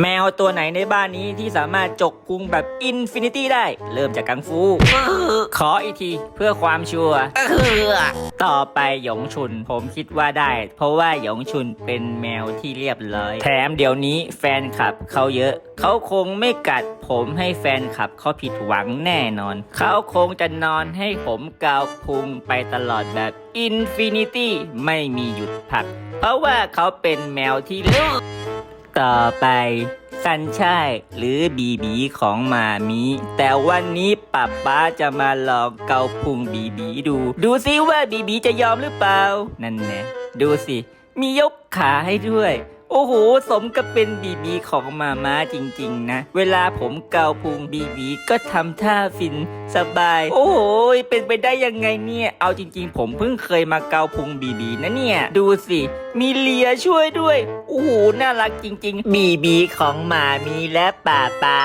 แมวตัวไหนในบ้านนี้ที่สามารถจกพุงแบบอินฟินิตี้ได้ เริ่มจากกังฟู ขออีกทีเพื่อความชัวร์ต่อไปหยงชุน ผมคิดว่าได้ เพราะว่าหยงชุนเป็นแมวที่เรียบร้อย แถมเดี๋ยวนี้แฟนคลับเขาเยอะ เขาคงไม่กัดผมให้แฟนคลับเขาผิดหวังแน่นอน เขาคงจะนอนให้ผมกาวพุงไปตลอดแบบอินฟินิตี้ไม่มีหยุดพัก เพราะว่าเขาเป็นแมวที่เลือก ต่อไป สันชายหรือบีบีของมามีแต่วันนี้ป้าป้าจะมาลองเกาพุงบีบีดู ดูซิว่าบีบีจะยอมหรือเปล่า นั่นแน่ดูสิ มียกขาให้ด้วย โอ้โห สมกับเป็นบีบีของมาม่าจริง ๆ นะ เวลาผมเกาพุงบีบีก็ทำท่าฟินสบาย โอ้โห เป็นไปได้ยังไงเนี่ย เอาจริง ๆ ผมเพิ่งเคยมาเกาพุงบีบีนะเนี่ย ดูสิ มีเลียช่วยด้วย โอ้โห น่ารักจริง ๆ บีบีของหมามีและป่าป้า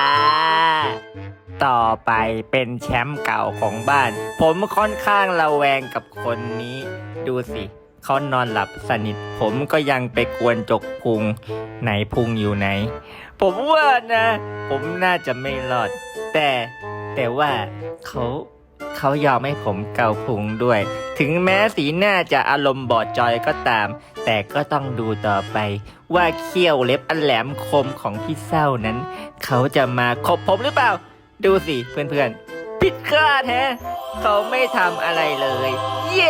ต่อไปเป็นแชมป์เก่าของบ้าน ผมค่อนข้างระแวงกับคนนี้ ดูสิ เขานอนหลับสนิท ผมก็ยังไปกวนจกพุง ไหนพุงอยู่ไหน ผมว่านะ ผมน่าจะไม่รอด แต่แต่ว่าเขาเขายอมให้ผมเกาพุงด้วย ถึงแม้สีหน้าจะอารมณ์บอดจอยก็ตาม แต่ก็ต้องดูต่อไป ว่าเขี้ยวเล็บอันแหลมคมของพี่เศร้านั้น เขาจะมาคบผมหรือเปล่า ดูสิเพื่อนๆผิดคาดแฮะ เขาไม่ทำอะไรเลย เย้